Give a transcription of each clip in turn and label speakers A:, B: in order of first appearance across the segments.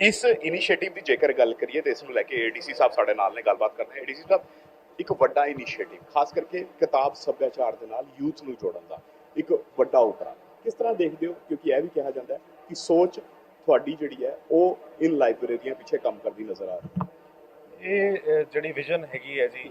A: ਇਸ ਇਨੀਸ਼ੀਏਟਿਵ ਦੀ ਜੇਕਰ ਗੱਲ ਕਰੀਏ ਤੇ ਇਸ ਨੂੰ ਲੈ ਕੇ ਏਡੀਸੀ ਸਾਹਿਬ ਸਾਡੇ ਨਾਲ ਨੇ ਗੱਲਬਾਤ ਕਰਦੇ ਏਡੀਸੀ ਸਾਹਿਬ ਇੱਕ ਵੱਡਾ ਇਨੀਸ਼ੀਏਟਿਵ ਖਾਸ ਕਰਕੇ ਕਿਤਾਬ ਸੱਭਿਆਚਾਰ ਦੇ ਨਾਲ ਯੂਥ ਨੂੰ ਜੋੜਨ ਦਾ ਇੱਕ ਵੱਡਾ ਉਪਰਾਲਾ। ਕਿਸ ਤਰ੍ਹਾਂ ਦੇਖਦੇ ਹੋ? ਕਿਉਂਕਿ ਇਹ ਵੀ ਕਿਹਾ ਜਾਂਦਾ ਹੈ ਕਿ ਸੋਚ ਤੁਹਾਡੀ ਜਿਹੜੀ ਹੈ, ਉਹ ਇਨ ਲਾਇਬ੍ਰੇਰੀਆਂ ਪਿੱਛੇ ਕੰਮ ਕਰਦੀ ਨਜ਼ਰ ਆ ਰਹੀ ਹੈ।
B: ਇਹ ਜਿਹੜੀ ਵਿਜ਼ਨ ਹੈਗੀ ਹੈ ਜੀ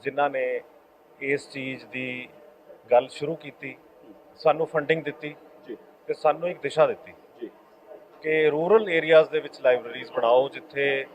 B: ਜਿਨ੍ਹਾਂ ਨੇ ਇਸ ਚੀਜ਼ ਦੀ ਗੱਲ ਸ਼ੁਰੂ ਕੀਤੀ ਸਾਨੂੰ ਫੰਡਿੰਗ ਦਿੱਤੀ
A: ਜੀ।
B: ਤੇ ਸਾਨੂੰ ਇੱਕ ਦਿਸ਼ਾ ਦਿੱਤੀ
A: ਜੀ।
B: ਕਿ ਰੂਰਲ ਏਰੀਆਜ਼ ਦੇ ਵਿੱਚ ਲਾਇਬ੍ਰੇਰੀਜ਼ ਬਣਾਓ ਜਿੱਥੇ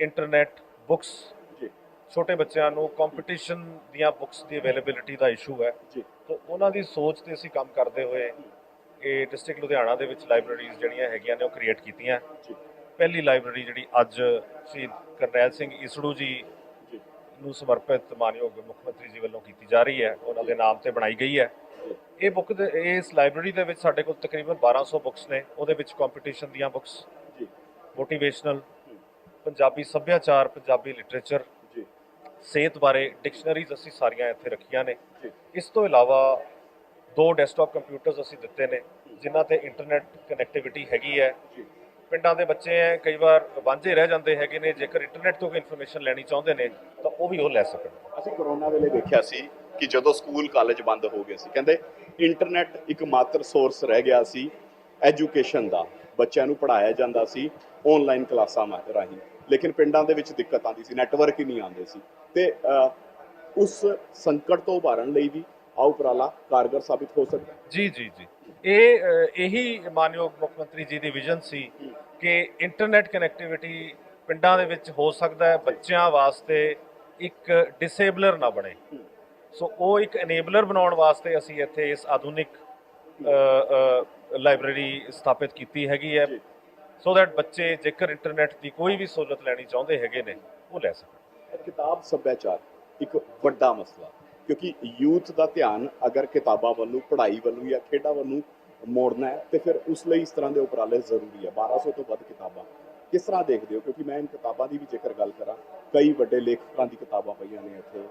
B: ਇੰਟਰਨੈਟ ਬੁੱਕਸ
A: ਜੀ।
B: ਛੋਟੇ ਬੱਚਿਆਂ ਨੂੰ ਕੰਪੀਟੀਸ਼ਨ ਦੀਆਂ ਬੁੱਕਸ ਦੀ ਅਵੇਲੇਬਿਲਿਟੀ ਦਾ ਇਸ਼ੂ ਹੈ।
A: ਜੀ।
B: ਤਾਂ ਉਹਨਾਂ ਦੀ ਸੋਚ ਤੇ ਅਸੀਂ ਕੰਮ ਕਰਦੇ ਹੋਏ ਇਹ ਡਿਸਟ੍ਰਿਕਟ ਲੁਧਿਆਣਾ ਦੇ ਵਿੱਚ ਲਾਇਬ੍ਰੇਰੀਜ਼ ਜਿਹੜੀਆਂ ਹੈਗੀਆਂ ਨੇ ਉਹ ਕ੍ਰੀਏਟ ਕੀਤੀਆਂ।
A: ਜੀ।
B: ਪਹਿਲੀ ਲਾਇਬ੍ਰੇਰੀ ਜਿਹੜੀ ਅੱਜ ਸ਼ਹੀਦ ਕਰਨੈਲ ਸਿੰਘ ਈਸੜੂ ਜੀ
A: ਜੀ
B: ਨੂੰ ਸਮਰਪਿਤ ਮਾਨਯੋਗ ਮੁੱਖ ਮੰਤਰੀ ਜੀ ਵੱਲੋਂ ਕੀਤੀ ਜਾ ਰਹੀ ਹੈ। ਉਹਨਾਂ ਦੇ ਨਾਮ ਤੇ ਬਣਾਈ ਗਈ ਹੈ। ਇਹ ਬੁੱਕ ਇਸ ਲਾਇਬ੍ਰੇਰੀ ਦੇ ਵਿੱਚ ਸਾਡੇ ਕੋਲ ਤਕਰੀਬਨ 1200 ਬੁੱਕਸ ਨੇ। ਉਹਦੇ ਵਿੱਚ ਕੰਪੀਟੀਸ਼ਨ ਦੀਆਂ ਬੁੱਕਸ
A: ਜੀ।
B: ਮੋਟੀਵੇਸ਼ਨਲ ਪੰਜਾਬੀ ਸੱਭਿਆਚਾਰ ਪੰਜਾਬੀ ਲਿਟਰੇਚਰ
A: ਜੀ।
B: ਸਿਹਤ ਬਾਰੇ ਡਿਕਸ਼ਨਰੀਜ਼ ਅਸੀਂ ਸਾਰੀਆਂ ਇੱਥੇ ਰੱਖੀਆਂ ਨੇ। ਇਸ ਤੋਂ ਇਲਾਵਾ ਦੋ ਡੈਸਕਟਾਪ ਕੰਪਿਊਟਰਸ ਅਸੀਂ ਦਿੱਤੇ ਨੇ ਜਿਨ੍ਹਾਂ ਤੇ ਇੰਟਰਨੈਟ ਕਨੈਕਟੀਵਿਟੀ ਹੈਗੀ ਹੈ।
A: ਜੀ।
B: ਪਿੰਡਾਂ ਦੇ ਬੱਚੇ ਐ ਕਈ ਵਾਰ ਵਾਂਝੇ ਰਹਿ ਜਾਂਦੇ ਹੈਗੇ ਨੇ ਜੇਕਰ ਇੰਟਰਨੈਟ ਤੋਂ ਕੋਈ ਇਨਫੋਰਮੇਸ਼ਨ ਲੈਣੀ ਚਾਹੁੰਦੇ ਨੇ ਤਾਂ ਉਹ ਵੀ ਉਹ ਲੈ ਸਕਣ।
A: ਅਸੀਂ ਕਰੋਨਾ ਵੇਲੇ ਦੇਖਿਆ ਸੀ ਕਿ ਜਦੋਂ ਸਕੂਲ ਕਾਲਜ ਬੰਦ ਹੋ ਗਏ ਸੀ ਕਹਿੰਦੇ ਇੰਟਰਨੈਟ ਇੱਕ ਮਾਤਰ ਸੋਰਸ ਰਹਿ ਗਿਆ ਸੀ ਐਜੂਕੇਸ਼ਨ ਦਾ। ਬੱਚਿਆਂ ਨੂੰ ਪੜਾਇਆ ਜਾਂਦਾ ਸੀ ਆਨਲਾਈਨ ਕਲਾਸਾਂ ਰਾਹੀਂ। ਲੇਕਿਨ ਪਿੰਡਾਂ ਦੇ ਵਿੱਚ ਦਿੱਕਤ ਆਉਂਦੀ ਸੀ ਨੈਟਵਰਕ ਹੀ ਨਹੀਂ ਆਉਂਦੇ ਸੀ। ਤੇ ਉਸ ਸੰਕਟ ਤੋਂ ਉਭਾਰਨ ਲਈ ਵੀ ਆ ਉਪਰਾਲਾ ਕਾਰਗਰ ਸਾਬਿਤ ਹੋ ਸਕਦਾ।
B: ਜੀ ਜੀ ਜੀ। ਇਹ ਇਹੀ ਮਾਨਯੋਗ ਮੁੱਖ ਮੰਤਰੀ ਜੀ ਦੀ ਵਿਜ਼ਨ ਸੀ ਕਿ ਇੰਟਰਨੈਟ ਕਨੈਕਟੀਵਿਟੀ ਪਿੰਡਾਂ ਦੇ ਵਿੱਚ ਹੋ ਸਕਦਾ ਹੈ ਬੱਚਿਆਂ ਵਾਸਤੇ ਇੱਕ ਡਿਸੇਬਲਰ ਨਾ ਬਣੇ। ਸੋ ਉਹ ਇੱਕ ਅਨੇਬਲਰ ਬਣਾਉਣ ਵਾਸਤੇ ਅਸੀਂ ਇੱਥੇ ਇਸ ਆਧੁਨਿਕ ਲਾਇਬ੍ਰੇਰੀ ਸਥਾਪਿਤ ਕੀਤੀ ਹੈਗੀ ਹੈ। ਸੋ ਦੈਟ ਬੱਚੇ ਜੇਕਰ ਇੰਟਰਨੈਟ ਦੀ ਕੋਈ ਵੀ ਸਹੂਲਤ ਲੈਣੀ ਚਾਹੁੰਦੇ ਹੈਗੇ ਨੇ ਉਹ ਲੈ ਸਕਣ।
A: ਕਿਤਾਬ ਸੱਭਿਆਚਾਰ ਇੱਕ ਵੱਡਾ ਮਸਲਾ। ਕਿਉਂਕਿ ਯੂਥ ਦਾ ਧਿਆਨ ਅਗਰ ਕਿਤਾਬਾਂ ਵੱਲੋਂ, ਪੜ੍ਹਾਈ ਵੱਲੋਂ ਜਾਂ ਖੇਡਾਂ ਵੱਲੋਂ ਮੋੜਨਾ ਹੈ, ਤੇ ਫਿਰ ਉਸ ਲਈ ਇਸ ਤਰ੍ਹਾਂ ਦੇ ਉਪਰਾਲੇ ਜ਼ਰੂਰੀ ਹੈ। 1200 ਤੋਂ ਵੱਧ ਕਿਤਾਬਾਂ। ਕਿਸ ਤਰ੍ਹਾਂ ਦੇਖਦੇ ਹੋ? ਕਿਉਂਕਿ ਮੈਂ ਇਨ ਕਿਤਾਬਾਂ ਦੀ ਵੀ ਜੇਕਰ ਗੱਲ ਕਰਾਂ, ਕਈ ਵੱਡੇ ਲੇਖਕਾਂ ਦੀ ਕਿਤਾਬਾਂ ਪਈਆਂ ਨੇ ਇੱਥੇ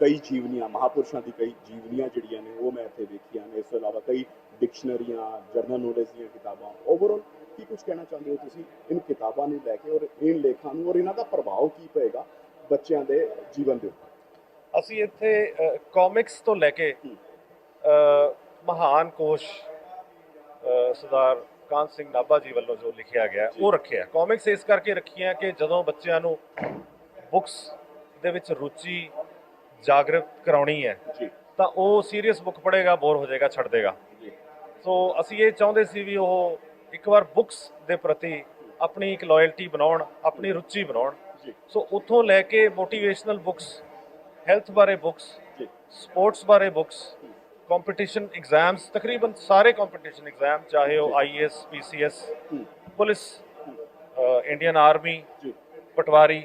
A: ਕਈ ਜੀਵਨੀਆਂ, ਮਹਾਪੁਰਸ਼ਾਂ ਦੀ ਕਈ ਜੀਵਨੀਆਂ ਜਿਹੜੀਆਂ ਨੇ, ਉਹ ਮੈਂ ਇੱਥੇ ਵੇਖੀਆਂ ਨੇ। ਇਸ ਤੋਂ ਇਲਾਵਾ ਕਈ ਡਿਕਸ਼ਨਰੀਆਂ, ਜਰਨਲ ਨੋਲੇਜ ਦੀਆਂ ਕਿਤਾਬਾਂ। ਓਵਰਆਲ ਕੀ ਕੁਝ ਕਹਿਣਾ ਚਾਹੁੰਦੇ ਹੋ ਤੁਸੀਂ ਇਨ ਕਿਤਾਬਾਂ ਨੂੰ ਲੈ ਕੇ ਔਰ ਇਨ ਲੇਖਾਂ ਨੂੰ ਔਰ ਇਹਨਾਂ ਦਾ ਪ੍ਰਭਾਵ ਕੀ ਪਏਗਾ ਬੱਚਿਆਂ ਦੇ ਜੀਵਨ ਦੇ ਉੱਪਰ?
B: ਅਸੀਂ ਇੱਥੇ ਕਾਮਿਕਸ ਤੋਂ ਲੈ ਕੇ ਮਹਾਨ ਕੋਸ਼ ਸਰਦਾਰ ਕਾਂਤ ਸਿੰਘ ਨਾਭਾ ਜੀ ਵੱਲੋਂ ਜੋ ਲਿਖਿਆ ਗਿਆ ਉਹ ਰੱਖਿਆ ਕਾਮਿਕਸ ਇਸ ਕਰਕੇ ਰੱਖੀਆਂ ਕਿ ਜਦੋਂ ਬੱਚਿਆਂ ਨੂੰ ਬੁੱਕਸ ਦੇ ਵਿੱਚ ਰੁਚੀ ਜਾਗਰਤ ਕਰਾਉਣੀ ਹੈ ਤਾਂ ਉਹ ਸੀਰੀਅਸ ਬੁੱਕ ਪੜ੍ਹੇਗਾ ਬੋਰ ਹੋ ਜਾਏਗਾ ਛੱਡ ਦੇਗਾ। ਸੋ ਅਸੀਂ ਇਹ ਚਾਹੁੰਦੇ ਸੀ ਵੀ ਉਹ ਇੱਕ ਵਾਰ ਬੁੱਕਸ ਦੇ ਪ੍ਰਤੀ ਆਪਣੀ ਇੱਕ ਲਾਇਲਟੀ ਬਣਾਉਣ ਆਪਣੀ ਰੁਚੀ ਬਣਾਉਣ। ਸੋ ਉੱਥੋਂ ਲੈ ਕੇ ਮੋਟੀਵੇਸ਼ਨਲ ਬੁੱਕਸ ਹੈਲਥ ਬਾਰੇ ਬੁੱਕਸ
A: ਜੀ।
B: ਸਪੋਰਟਸ ਬਾਰੇ ਬੁੱਕਸ ਕੰਪੀਟੀਸ਼ਨ ਐਗਜ਼ਾਮਸ ਤਕਰੀਬਨ ਸਾਰੇ ਕੰਪੀਟੀਸ਼ਨ ਐਗਜ਼ਾਮ ਚਾਹੇ ਉਹ IAS PCS police Indian army
A: ਜੀ।
B: ਪਟਵਾਰੀ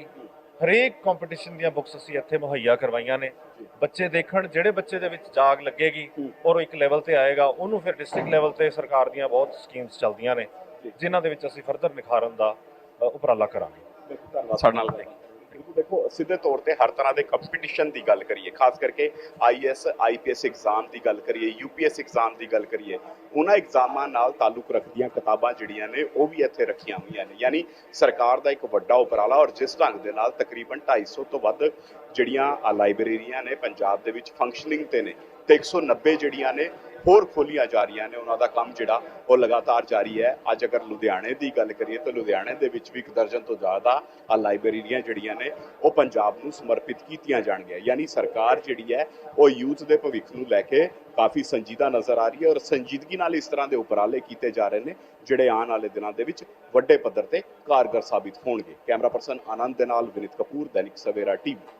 B: ਹਰੇਕ ਕੰਪੀਟੀਸ਼ਨ ਦੀਆਂ ਬੁੱਕਸ ਅਸੀਂ ਇੱਥੇ ਮੁਹੱਈਆ ਕਰਵਾਈਆਂ ਨੇ। ਬੱਚੇ ਦੇਖਣ ਜਿਹੜੇ ਬੱਚੇ ਦੇ ਵਿੱਚ ਜਾਗ ਲੱਗੇਗੀ ਔਰ ਉਹ ਇੱਕ ਲੈਵਲ ਤੇ ਆਏਗਾ ਉਹਨੂੰ ਫਿਰ ਡਿਸਟ੍ਰਿਕਟ ਲੈਵਲ ਤੇ ਸਰਕਾਰ ਦੀਆਂ ਬਹੁਤ ਸਕੀਮਸ ਚੱਲਦੀਆਂ ਨੇ ਜਿਨ੍ਹਾਂ ਦੇ ਵਿੱਚ ਅਸੀਂ ਫਰਦਰ ਨਿਖਾਰਨ ਦਾ ਉਪਰਾਲਾ ਕਰਾਂਗੇ।
A: ਧੰਨਵਾਦ। ਸਾਡੇ ਨਾਲ ਬਿਲਕੁਲ ਦੇਖੋ, ਸਿੱਧੇ ਤੌਰ ਤੇ ਹਰ ਤਰ੍ਹਾਂ ਦੇ ਕੰਪੀਟੀਸ਼ਨ ਦੀ ਗੱਲ ਕਰੀਏ, ਖਾਸ ਕਰਕੇ ਆਈਐਸ ਆਈਪੀਐਸ ਐਗਜ਼ਾਮ ਦੀ ਗੱਲ ਕਰੀਏ ਯੂਪੀਐਸ ਐਗਜ਼ਾਮ ਦੀ ਗੱਲ ਕਰੀਏ, ਉਹਨਾਂ ਐਗਜ਼ਾਮਾਂ ਨਾਲ ਤਾਲੁਕ ਰੱਖਦੀਆਂ ਕਿਤਾਬਾਂ ਜਿਹੜੀਆਂ ਨੇ, ਉਹ ਵੀ ਇੱਥੇ ਰੱਖੀਆਂ ਹੋਈਆਂ ਨੇ। ਯਾਨੀ ਸਰਕਾਰ ਦਾ ਇੱਕ ਵੱਡਾ ਉਪਰਾਲਾ ਔਰ ਜਿਸ ਢੰਗ ਦੇ ਨਾਲ ਤਕਰੀਬਨ 250 ਤੋਂ ਵੱਧ ਜਿਹੜੀਆਂ ਆ ਲਾਇਬ੍ਰੇਰੀਆਂ ਨੇ ਪੰਜਾਬ ਦੇ ਵਿੱਚ ਫੰਕਸ਼ਨਿੰਗ ਤੇ ਨੇ, ਤੇ 190 ਜਿਹੜੀਆਂ ਨੇ ਹੋਰ ਖੋਲੀਆਂ ਜਾ ਰਹੀਆਂ ਨੇ। ਉਹਨਾਂ ਦਾ ਕੰਮ ਜਿਹੜਾ ਉਹ ਲਗਾਤਾਰ ਜਾਰੀ ਹੈ। ਅੱਜ ਅਗਰ ਲੁਧਿਆਣੇ ਦੀ ਗੱਲ ਕਰੀਏ ਤਾਂ ਲੁਧਿਆਣੇ ਦੇ ਵਿੱਚ ਵੀ ਇੱਕ ਦਰਜਨ ਤੋਂ ਜ਼ਿਆਦਾ ਆ ਲਾਇਬ੍ਰੇਰੀਆਂ ਜਿਹੜੀਆਂ ਨੇ, ਉਹ ਪੰਜਾਬ ਨੂੰ ਸਮਰਪਿਤ ਕੀਤੀਆਂ ਜਾਣਗੀਆਂ। ਯਾਨੀ ਸਰਕਾਰ ਜਿਹੜੀ ਹੈ, ਉਹ ਯੂਥ ਦੇ ਭਵਿੱਖ ਨੂੰ ਲੈ ਕੇ ਕਾਫੀ ਸੰਜੀਦਾ ਨਜ਼ਰ ਆ ਰਹੀ ਹੈ ਔਰ ਸੰਜੀਦਗੀ ਨਾਲ ਇਸ ਤਰ੍ਹਾਂ ਦੇ ਉਪਰਾਲੇ ਕੀਤੇ ਜਾ ਰਹੇ ਨੇ, ਜਿਹੜੇ ਆਉਣ ਵਾਲੇ ਦਿਨਾਂ ਦੇ ਵਿੱਚ ਵੱਡੇ ਪੱਧਰ ਤੇ ਕਾਰਗਰ ਸਾਬਿਤ ਹੋਣਗੇ। ਕੈਮਰਾ ਪਰਸਨ ਆਨੰਦ ਦੇ ਨਾਲ ਵਿਨੀਤ ਕਪੂਰ, ਦੈਨਿਕ ਸਵੇਰਾ ਟੀਵੀ।